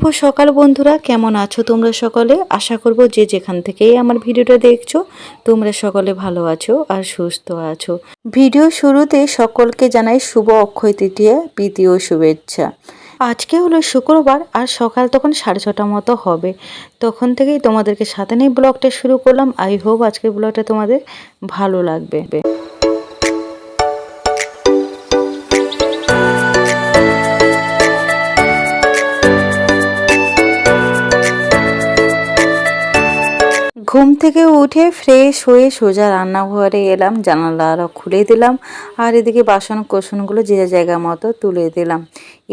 শুভ সকাল বন্ধুরা, কেমন আছো তোমরা সকলে? আশা করব যে যেখান থেকেই আমার ভিডিওটা দেখছ, তোমরা সকলে ভালো আছো আর সুস্থ আছো। ভিডিও শুরুতে সকলকে জানাই শুভ অক্ষয় তৃতীয়া প্রীতীয় শুভেচ্ছা। আজকে হলো শুক্রবার আর সকাল তখন সাড়ে ছটা মতো হবে। তখন থেকেই তোমাদেরকে সাথে নিয়ে ব্লগটা শুরু করলাম। আই হোপ আজকের ব্লগটা তোমাদের ভালো লাগবে। ঘুম থেকে উঠে ফ্রেশ হয়ে সোজা রান্নাঘরে এলাম, জানালা আরও খুলে দিলাম, আর এদিকে বাসন কোসনগুলো যে জায়গা মতো তুলে দিলাম।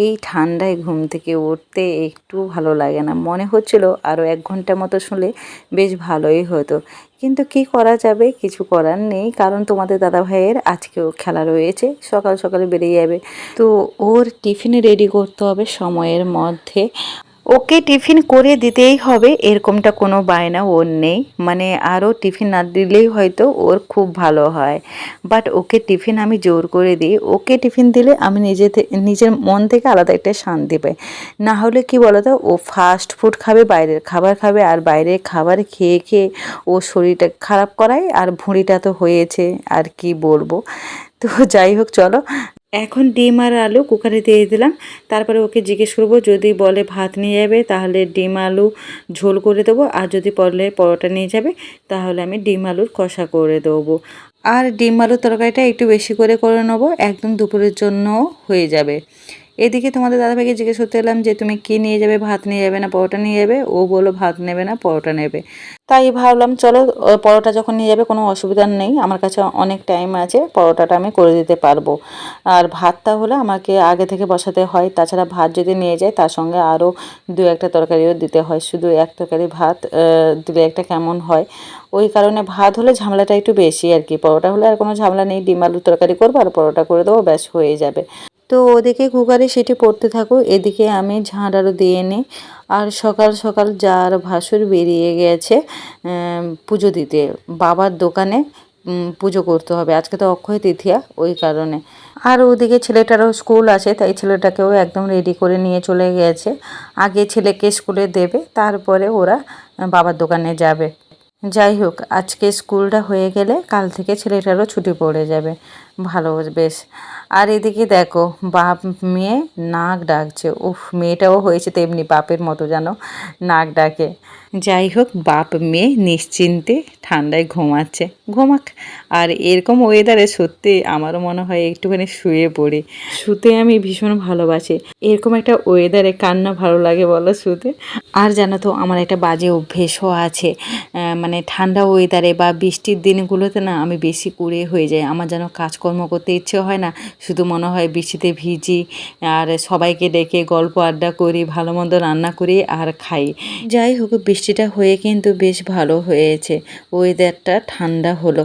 এই ঠান্ডায় ঘুম থেকে উঠতে একটু ভালো লাগে না। মনে হচ্ছিল আরও এক ঘণ্টা মতো শুনলে বেশ ভালোই হতো। কিন্তু কি করা যাবে? কিছু করার নেই, কারণ তোমাদের দাদা ভাইয়ের আজকেও খেলা রয়েছে, সকাল সকালে বেরিয়ে যাবে। তো ওর টিফিন রেডি করতে হবে সময়ের মধ্যে। ওকে টিফিন করে দিতেই হবে, এরকমটা কোনো বায়না ওর নেই। মানে আরও টিফিন না দিলেই হয়তো ওর খুব ভালো হয়। বাট ওকে টিফিন আমি জোর করে দিই। ওকে টিফিন দিলে আমি নিজে নিজের মন থেকে আলাদা একটা শান্তি পাই। না হলে কি বলতো, ও ফাস্ট ফুড খাবে, বাইরের খাবার খাবে, আর বাইরের খাবার খেয়ে খেয়ে ও শরীরটা খারাপ করায়, আর ভুঁড়িটা তো হয়েছে, আর কি বলব। তো যাই হোক, চলো এখন ডিম আর আলু কুকারে দিয়ে দিলাম। তারপরে ওকে জিজ্ঞেস করব, যদি বলে ভাত নিয়ে যাবে, তাহলে ডিম, আলু ঝোল করে দেবো, আর যদি বলে পরোটা নিয়ে যাবে, তাহলে আমি ডিম, আলুর কষা করে দেবো। আর ডিম, আলুর তরকারিটা একটু বেশি করে করে নেব, একদম দুপুরের জন্য হয়ে যাবে। এদিকে তোমাদের দাদাভাইকে জিজ্ঞেস করতে এলাম যে, তুমি কি নিয়ে যাবে? ভাত নিয়ে যাবে না পরোটা নিয়ে যাবে? ও বলল, ভাত নেবে না, পরোটা নেবে। তাই ভাবলাম, চলো পরোটা যখন নিয়ে যাবে, কোনো অসুবিধা নেই। আমার কাছে অনেক টাইম আছে, পরোটাটা আমি করে দিতে পারব। আর ভাতটা হলে আমাকে আগে থেকে বসাতে হয়। তাছাড়া ভাত যদি নিয়ে যায়, তার সঙ্গে আরও দু একটা তরকারিও দিতে হয়। শুধু এক তরকারি ভাত দিলে একটা কেমন হয়? ওই কারণে ভাত হলে ঝামেলাটা একটু বেশি আর কি। পরোটা হলে আর কোনো ঝামেলা নেই। ডিম, আলুর তরকারি করব আর পরোটা করে দেবো, ব্যাস হয়ে যাবে। তো ওদিকে কুকারে সেটি পড়তে থাকো এদিকে আমি ঝাঁটারও দিয়ে নিই। আর সকাল সকাল যার ভাসুর বেরিয়ে গেছে পুজো দিতে। বাবার দোকানে পুজো করতে হবে। আজকে তো অক্ষয় তৃতীয়া, ওই কারণে। আর ওদিকে ছেলেটারও স্কুল আছে, তাই ছেলেটাকেও একদম রেডি করে নিয়ে চলে গেছে। আগে ছেলেকে স্কুলে দেবে, তারপরে ওরা বাবার দোকানে যাবে। যাই হোক, আজকে স্কুলটা হয়ে গেলে কাল থেকে ছেলেটারও ছুটি পড়ে যাবে। ভালো, বেশ। আর এদিকে দেখো, বাপ মেয়ে নাক ডাকছে। উফ, মেয়েটাও হয়েছে তেমনি বাপের মতো যেন নাক ডাকে। যাই হোক, বাপ মেয়ে নিশ্চিন্তে ঠান্ডায় ঘুমাচ্ছে। ঘুমাক। আর এরকম ওয়েদারে সত্যি আমারও মনে হয় একটুখানি শুয়ে পড়ি। শুতে আমি ভীষণ ভালোবাসি। এরকম একটা ওয়েদারে কান্না ভালো লাগে বলো শুতে। আর জানো তো, আমার একটা বাজে অভ্যেসও আছে। মানে ঠান্ডা ওয়েদারে বা বৃষ্টির দিনগুলোতে না আমি বেশি কুড়ে হয়ে যাই। আমার যেন কাজকর্ম করতে ইচ্ছে হয় না। শুধু মনে হয় বৃষ্টিতে ভিজি আর সবাইকে ডেকে গল্প আড্ডা করি, ভালো মন্দ রান্না করি আর খাই। যাই হোক, বৃষ্টিটা হয়ে কিন্তু বেশ ভালো হয়েছে। ওয়েদারটা ঠান্ডা হলো।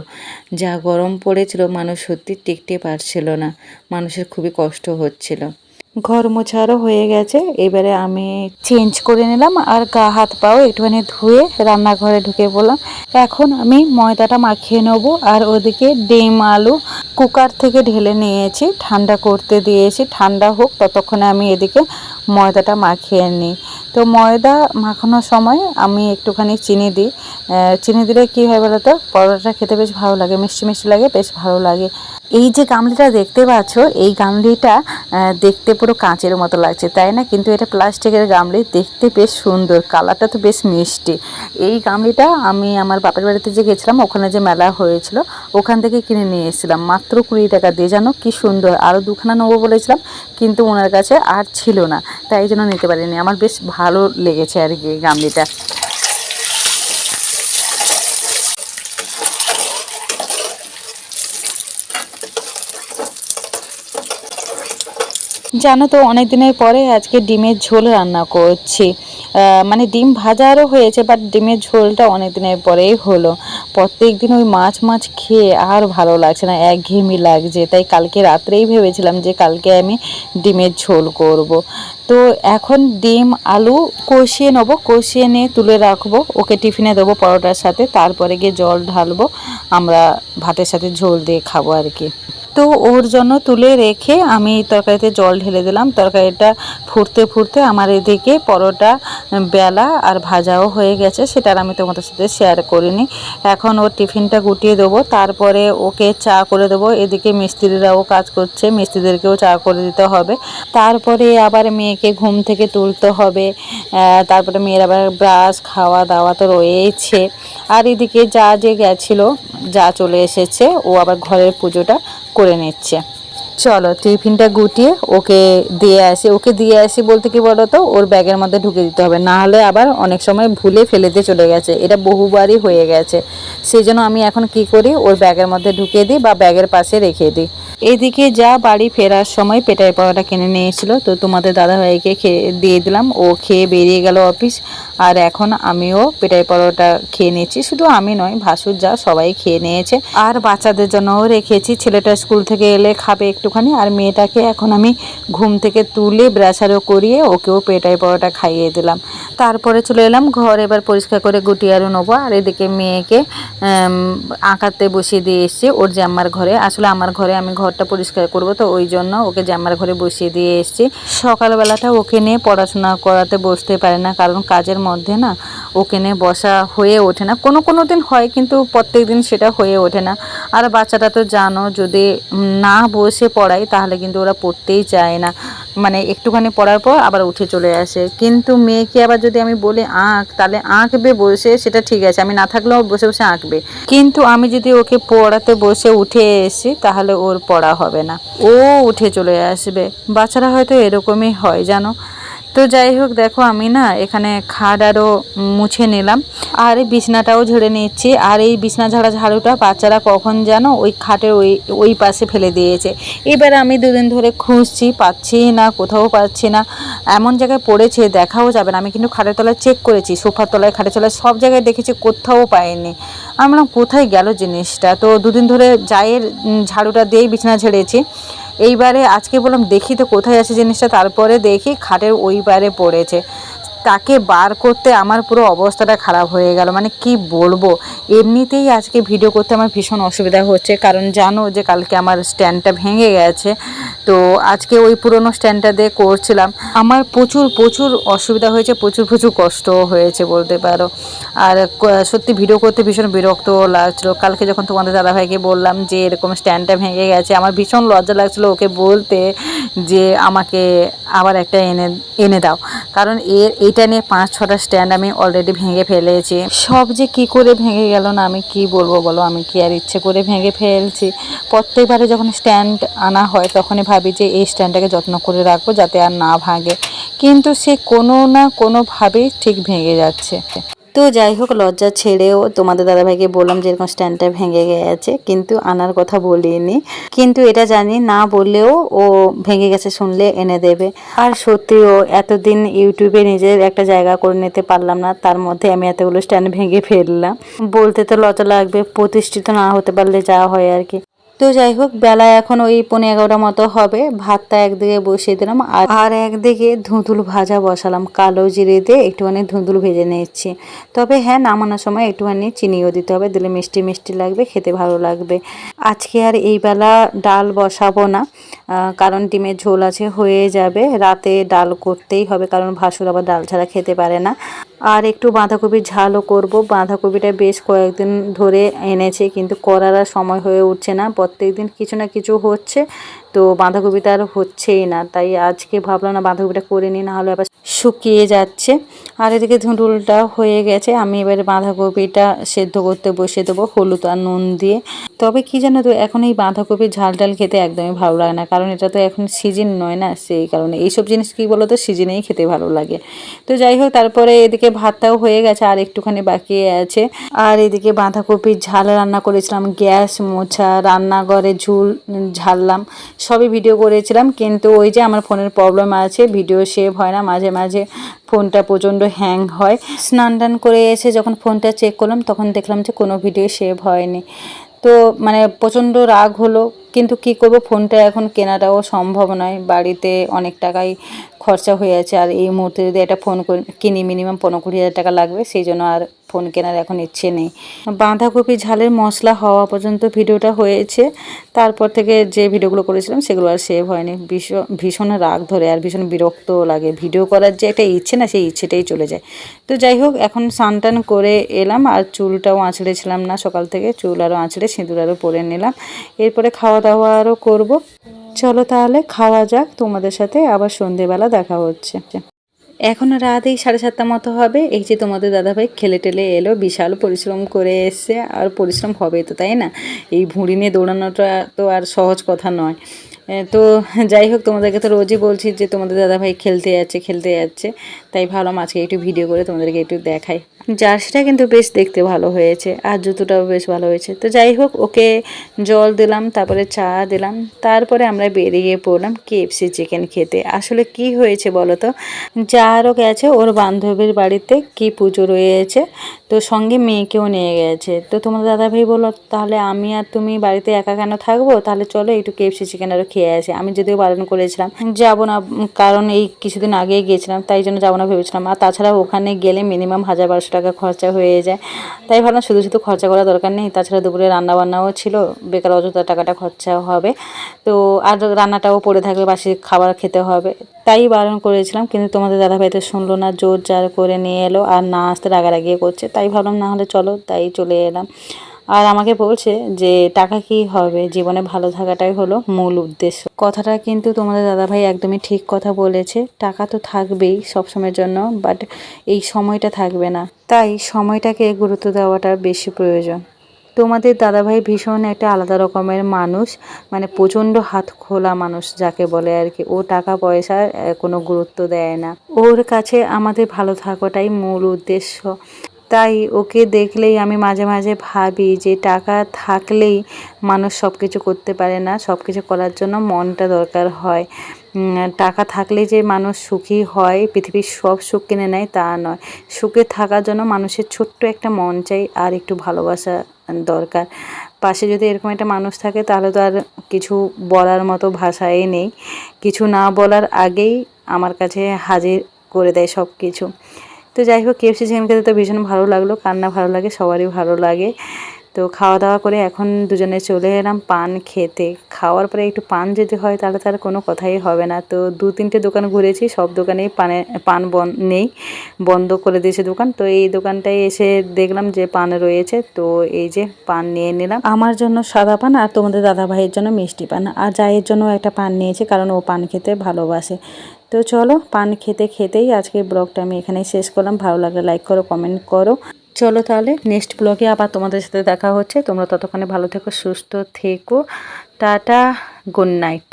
যা গরম পড়েছিল মানুষ সত্যি টিকতে পারছিল না। মানুষের খুবই কষ্ট হচ্ছিল। ঘর মোছারও হয়ে গেছে। এবারে আমি চেঞ্জ করে নিলাম আর গা হাত পাও একটুখানি ধুয়ে রান্নাঘরে ঢুকে পড়লাম। এখন আমি ময়দাটা মাখিয়ে নেব আর ওদিকে ডিম, আলু কুকার থেকে ঢেলে নিয়েছি। ঠান্ডা করতে দিয়েছি, ঠান্ডা হোক, ততক্ষণে আমি এদিকে ময়দাটা মাখিয়ে নিই। তো ময়দা মাখানোর সময় আমি একটুখানি চিনি দিই। চিনি দিলে কী হয় বলো তো পরোটাটা খেতে বেশ ভালো লাগে, মিষ্টি মিষ্টি লাগে, বেশ ভালো লাগে। এই যে গামলিটা দেখতে পাচ্ছ, এই গামলিটা দেখতে পুরো কাঁচের মতো লাগছে, তাই না? কিন্তু এটা প্লাস্টিকের গামলি, দেখতে বেশ সুন্দর, কালারটা তো বেশ মিষ্টি। এই গামলিটা আমি আমার বাপের বাড়িতে যে গেছিলাম, ওখানে যে মেলা হয়েছিল, ওখান থেকে কিনে নিয়ে এসেছিলাম। মাত্র কুড়ি টাকা দিয়ে, জানো কি সুন্দর। আরও দুখানা নেব বলেছিলাম, কিন্তু ওনার কাছে আর ছিল না, তাই জন্য নিতে পারিনি। আমার বেশ ভালো লেগেছে আর কি গামলিটা। জানো তো অনেক দিনের পরে আজকে ডিমের ঝোল রান্না করছি। মানে ডিম ভাজারও হয়েছে বাট ডিমের ঝোলটা অনেক দিনের পরেই হলো। প্রত্যেক দিন ওই মাছ মাছ খেয়ে আর ভালো লাগছে না, একঘেয়েমি লাগছে। তাই কালকে রাত্রেই ভেবেছিলাম যে কালকে আমি ডিমের ঝোল করব। তো এখন ডিম, আলু কষিয়ে নেব, কষিয়ে নিয়ে তুলে রাখব। ওকে টিফিনে দেবো পরোটার সাথে, তারপরে গিয়ে জল ঢালবো। আমরা ভাতের সাথে ঝোল দিয়ে খাব আর কি। তো ওর জন্য তুলে রেখে আমি তরকারিতে জল ঢেলে দিলাম। তরকারিটা ফুটতে ফুটতে আমার এদিকে পরোটা, বেলা আর ভাজাও হয়ে গেছে। সেটা আমি তোমাদের সাথে শেয়ার করিনি। এখন ওর টিফিনটা গুটিয়ে দেবো। তারপরে ওকে চা করে দেবো। এদিকে মিস্ত্রিরাও কাজ করছে। মিস্ত্রিদেরকেও চা করে দিতে হবে। তারপরে আবার মেয়েকে ঘুম থেকে তুলতে হবে তারপরে মেয়ের আবার ব্রাশ, খাওয়া দাওয়া তো রয়েছে আর এদিকে যা যে গেছিল, যা চলে এসেছে, ও আবার ঘরের পুজোটা করে নিচ্ছে। চলো, টিফিনটা গুটিয়ে ওকে দিয়ে আসি। ওকে দিয়ে আসি বলতে কি বলো তো ওর ব্যাগের মধ্যে ঢুকে দিতে হবে। না হলে আবার অনেক সময় ভুলে ফেলে দিয়ে চলে গেছে। এটা বহুবারই হয়ে গেছে। সেই জন্য আমি এখন কি করি? ওর ব্যাগের মধ্যে ঢুকিয়ে দিই বা ব্যাগের পাশে রেখে দিই। এদিকে যা বাড়ি ফেরার সময় পেটাই পরোটা কিনে নিয়েছিল। তো তোমাদের দাদাভাইকে খেয়ে দিয়ে দিলাম। ও খেয়ে বেরিয়ে গেল অফিস। আর এখন আমিও পেটাই পরোটা খেয়ে নিয়েছি। শুধু আমি নয়, ভাসুর যা সবাই খেয়ে নিয়েছে। আর বাচ্চাদের জন্যও রেখেছি। ছেলেটা স্কুল থেকে এলে খাবে একটুখানি, আর মেয়েটাকে এখন আমি ঘুম থেকে তুলে ব্রাশারও করিয়ে ওকেও পেটাই পরোটা খাইয়ে দিলাম। তারপরে চলে এলাম, ঘর এবার পরিষ্কার করে গুটিয়ে আরও নেব। আর এদিকে মেয়েকে আঁকাতে বসিয়ে দিয়ে এসেছি, ওর জাম্মার ঘরে। আসলে আমার ঘরে আমি ঘরটা পরিষ্কার করব, তো ওই জন্য ওকে জাম্মার ঘরে বসিয়ে দিয়ে এসেছি। সকালবেলাটা ওকে নিয়ে পড়াশোনা করাতে বসতে পারে না, কারণ কাজের মধ্যে না ওকে নিয়ে বসা হয়ে ওঠে না। কোনো কোনো দিন হয়, কিন্তু প্রত্যেক দিন সেটা হয়ে ওঠে না। আর বাচ্চাটা তো জানো, যদি না বসে পড়াই, তাহলে কিন্তু ওরা পড়তেই চায় না। মানে একটুখানি পড়ার পর আবার উঠে চলে আসে। কিন্তু মেয়েকে আবার যদি আমি বলি আঁক, তাহলে আঁকবে বসে, সেটা ঠিক আছে। আমি না থাকলেও বসে বসে আঁকবে। কিন্তু আমি যদি ওকে পড়াতে বসে উঠে এসি তাহলে ওর পড়া হবে না। ও উঠে চলে আসবে। বাচ্চারা হয়তো এরকমই হয়, জানো? তো যাই হোক, দেখো আমি না এখানে খাট আরও মুছে নিলাম। আর এই বিছনাটাও ঝেড়ে নিচ্ছি আর এই বিছনা ঝাড়া ঝাড়ুটা বাচ্চারা কখন যেন ওই খাটের ওই ওই পাশে ফেলে দিয়েছে। এবার আমি দুদিন ধরে খুঁজছি, পাচ্ছি না, কোথাও পাচ্ছি না। এমন জায়গায় পড়েছে, দেখাও যাবে না। আমি কিন্তু খাটের তলায় চেক করেছি, সোফার তলায়, খাটের তলায় সব জায়গায় দেখেছি, কোথাও পাইনি। আমি বললাম, কোথায় গেল জিনিসটা? তো দুদিন ধরে জায়ের ঝাড়ুটা দিয়েই বিছানা ঝেড়েছি। এইবারে আজকে বললাম দেখি তো কোথায় আছে জিনিসটা তারপরে দেখি খাটের ওইবারে পড়েছে। তাকে বার করতে আমার পুরো অবস্থাটা খারাপ হয়ে গেল। মানে কি বলব? এমনিতেই আজকে ভিডিও করতে আমার ভীষণ অসুবিধা হচ্ছে। কারণ জানো যে কালকে আমার স্ট্যান্ডটা ভেঙে গেছে। তো আজকে ওই পুরনো স্ট্যান্ডটা দিয়ে করছিলাম। আমার প্রচুর প্রচুর অসুবিধা হয়েছে, প্রচুর প্রচুর কষ্টও হয়েছে বলতে পারো। আর সত্যি ভিডিও করতে ভীষণ বিরক্ত লাগছিল। কালকে যখন তোমাদের দাদাভাইকে বললাম যে এরকম স্ট্যান্ডটা ভেঙে গেছে, আমার ভীষণ লজ্জা লাগছিল ওকে বলতে যে আমাকে আবার একটা এনে এনে দাও। কারণ এর এটা নিয়ে পাঁচ, ছটা স্ট্যান্ড আমি অলরেডি ভেঙে ফেলেছি। সব যে কি করে ভেঙে গেল না, আমি কি বলব বলো? আমি কি আর ইচ্ছে করে ভেঙে ফেলছি? প্রত্যেকবারে যখন স্ট্যান্ড আনা হয়, তখনই ভাবি যে এই স্ট্যান্ডটাকে যত্ন করে রাখব যাতে আর না ভাঙে। কিন্তু সে কোনো না কোনোভাবেই ঠিক ভেঙে যাচ্ছে। তো যাই হোক, লজ্জা ছেড়েও তোমাদের দাদাভাইকে বললাম যে এরকম স্ট্যান্ডটা ভেঙে গেছে, কিন্তু আনার কথা বলিনি। কিন্তু এটা জানি, না বললেও ও ভেঙে গেছে শুনলে এনে দেবে। আর সত্যিও এতদিন ইউটিউবে নিজের একটা জায়গা করে নিতে পারলাম না, তার মধ্যে আমি এতগুলো স্ট্যান্ড ভেঙে ফেললাম। বলতে তো লজ্জা লাগবে, প্রতিষ্ঠিত না হতে পারলে যা হয় আর কি। তো যাই হোক, বেলা এখন ওই পনেরো এগারোটা মতো হবে। ভাতটা একদিকে বসিয়ে দিলাম, আর আর একদিকে ধুঁধুল ভাজা বসালাম। কালো জিরে দিয়ে একটুখানি ধুঁধুল ভেজে নিচ্ছি তবে হ্যাঁ নামানোর সময় একটুখানি চিনিও দিতে হবে। দিলে মিষ্টি মিষ্টি লাগবে, খেতে ভালো লাগবে। আজকে আর এই বেলা ডাল বসাবো না কারণ ডিমের ঝোল আছে, হয়ে যাবে। রাতে ডাল করতেই হবে, কারণ ভাসুর আবার ডাল ছাড়া খেতে পারে না। আর একটু বাঁধাকপির ঝালও করব। বাঁধাকপিটা বেশ কয়েকদিন ধরে এনেছে, কিন্তু করার আর সময় হয়ে উঠছে না। প্রত্যেক দিন কিছু না কিছু হচ্ছে। তো বাঁধাকপিটা আর হচ্ছেই না, তাই আজকে ভাবলাম না বাঁধাকপিটা করে নিই না হলে আবার শুকিয়ে যাচ্ছে। আর এদিকে ধুঁডুলটা হয়ে গেছে, আমি এবারে বাঁধাকপিটা সেদ্ধ করতে বসে দেবো হলুদ আর নুন দিয়ে। তবে কি জানো তো, এখন এই বাঁধাকপির ঝাল টাল খেতে একদমই ভালো লাগে না, কারণ এটা তো এখন সিজন নয় না, সেই কারণে। এইসব জিনিস কি বলো তো সিজনেই খেতে ভালো লাগে। তো যাই হোক, তারপরে এদিকে ভাতটাও হয়ে গেছে, আর একটুখানি বাকি আছে। আর এদিকে বাঁধাকপির ঝাল রান্না করেছিলাম, গ্যাস মোছা, রান্নাঘরে ঝুল, ঝাললাম। সবই ভিডিও করেছিলাম, কিন্তু ওই যে আমার ফোনের প্রবলেম আছে ভিডিও সেভ হয় না, মাঝে মাঝে ফোনটা প্রচণ্ড হ্যাং হয়। স্নান টান করে এসে যখন ফোনটা চেক করলাম, তখন দেখলাম যে কোনো ভিডিও সেভ হয়নি। তো মানে প্রচণ্ড রাগ হলো, কিন্তু কি করব ফোনটা এখন কেনাটাও সম্ভব নয়। বাড়িতে অনেক টাকাই খরচা হয়ে আছে, আর এই মুহূর্তে যদি একটা ফোন কিনি মিনিমাম পনেরো কুড়ি হাজার টাকা লাগবে, সেই জন্য আর ফোন কেনার এখন ইচ্ছে নেই। বাঁধাকপি ঝালের মশলা হওয়া পর্যন্ত ভিডিওটা হয়েছে। তারপর থেকে যে ভিডিওগুলো করেছিলাম, সেগুলো আর সেভ হয়নি। ভীষণ ভীষণ রাগ ধরে আর ভীষণ বিরক্ত লাগে। ভিডিও করার যে একটা ইচ্ছে না, সেই ইচ্ছেটাই চলে যায়। তো যাই হোক, এখন স্নান টান করে এলাম আর চুলটাও আঁচড়েছিলাম না সকাল থেকে। চুল আরও আঁচড়ে, সিঁদুর আরও পরে নিলাম। এরপরে খাওয়া দাওয়া আরও করব। চলো তাহলে, খাওয়া যাক। তোমাদের সাথে আবার সন্ধেবেলা দেখা হচ্ছে। এখন রাত এই সাড়ে সাতটা মতো হবে। এই যে তোমাদের দাদাভাই খেলে টেলে এলো, বিশাল পরিশ্রম করে এসছে। আর পরিশ্রম হবে তো, তাই না? এই ভুঁড়ি নিয়ে দৌড়ানোটা তো আর সহজ কথা নয়। তো যাই হোক, তোমাদেরকে তো রোজই বলছি যে তোমাদের দাদাভাই খেলতে যাচ্ছে খেলতে যাচ্ছে। তাই ভাবলাম আজকে একটু ভিডিও করে তোমাদেরকে একটু দেখাই। জার্সিটা কিন্তু বেশ দেখতে ভালো হয়েছে, আর জুতোটাও বেশ ভালো হয়েছে। তো যাই হোক, ওকে জল দিলাম, তারপরে চা দিলাম, তারপরে আমরা বেরিয়ে পড়লাম কেএফসি চিকেন খেতে। আসলে কি হয়েছে বলো তো? যারও গেছে, ওর বান্ধবীর বাড়িতে কি পুজো রয়েছে, তো সঙ্গে মেয়েকেও নিয়ে গেছে। তো তোমার দাদাভাই বলল, তাহলে আমি আর তুমি বাড়িতে একা কেন থাকব? তাহলে চলো একটু কেএফসি চিকেন আরও খেয়ে আসি। আমি যদিও বারণ করেছিলাম, যাব না, কারণ এই কিছুদিন আগেই গিয়েছিলাম, তাই জন্য যাব না ভেবেছিলাম। আর তাছাড়া ওখানে গেলে মিনিমাম হাজার বারোশো টাকা খরচা হয়ে যায়। তাই ভাবলাম শুধু শুধু খরচা করার দরকার নেই। তাছাড়া দুপুরে রান্না বান্নাও ছিল, বেকার অযথা টাকাটা খরচা হবে। তো আর রান্নাটাও পড়ে থাকবে বাসি খাবার খেতে হবে। তাই বারণ করেছিলাম, কিন্তু তোমাদের দাদাভাই তো শুনলো না জোর জার করে নিয়ে এলো। আর না আসতে রাগারাগিয়ে করছে। তাই ভাবলাম, না হলে চলো। তাই চলে এলাম। আর আমাকে বলছে যে, টাকা কি হবে? জীবনে ভালো থাকাটাই হলো মূল উদ্দেশ্য। কথাটা কিন্তু তোমাদের দাদাভাই একদমই ঠিক কথা বলেছে। টাকা তো থাকবেই সবসময়ের জন্য বাট এই সময়টা থাকবে না। তাই সময়টাকে গুরুত্ব দেওয়াটা বেশি প্রয়োজন। তোমাদের দাদাভাই ভীষণ একটা আলাদা রকমের মানুষ মানে প্রচণ্ড হাত খোলা মানুষ যাকে বলে আর কি। ও টাকা পয়সার কোনো গুরুত্ব দেয় না। ওর কাছে আমাদের ভালো থাকাটাই মূল উদ্দেশ্য। তাই ওকে দেখলেই আমি মাঝে মাঝে ভাবি যে টাকা থাকলেই মানুষ সব কিছু করতে পারে না সব কিছু করার জন্য মনটা দরকার হয়। টাকা থাকলে যে মানুষ সুখী হয়, পৃথিবীর সব সুখ কিনে নেয় তা নয়। সুখে থাকার জন্য মানুষের ছোট্ট একটা মন চাই আর একটু ভালোবাসা দরকার। পাশে যদি এরকম একটা মানুষ থাকে তাহলে তো আর কিছু বলার মতো ভাষাই নেই। কিছু না বলার আগেই আমার কাছে হাজির করে দেয় সব কিছু তো যাই হোক কেএফসি চিকেন খেতে তো ভীষণ ভালো লাগল, কান্না ভালো লাগে, সবারই ভালো লাগে। তো খাওয়া দাওয়া করে এখন দুজনে চলে এলাম পান খেতে। খাওয়ার পরে একটু পান যদি হয় তাহলে তার কোনো কথাই হবে না। তো দু তিনটে দোকান ঘুরেছি, সব দোকানেই পানে, পান বন, নেই। বন্ধ করে দিয়েছে দোকান। তো এই দোকানটায় এসে দেখলাম যে পান রয়েছে। তো এই যে পান নিয়ে নিলাম। আমার জন্য সাদা পান আর তোমাদের দাদা ভাইয়ের জন্য মিষ্টি পান। আর জায়ের জন্য একটা পান নিয়েছে, কারণ ও পান খেতে ভালোবাসে। তো চলো পান খেতে খেতেই আজকে ব্লগটা আমি এখানেই শেষ করলাম। ভালো লাগলে লাইক করো কমেন্ট করো। চলো তাহলে নেক্সট ব্লগে আবার তোমাদের সাথে দেখা হচ্ছে। তোমরা ততক্ষণে ভালো থেকো, সুস্থ থেকো। Tata good night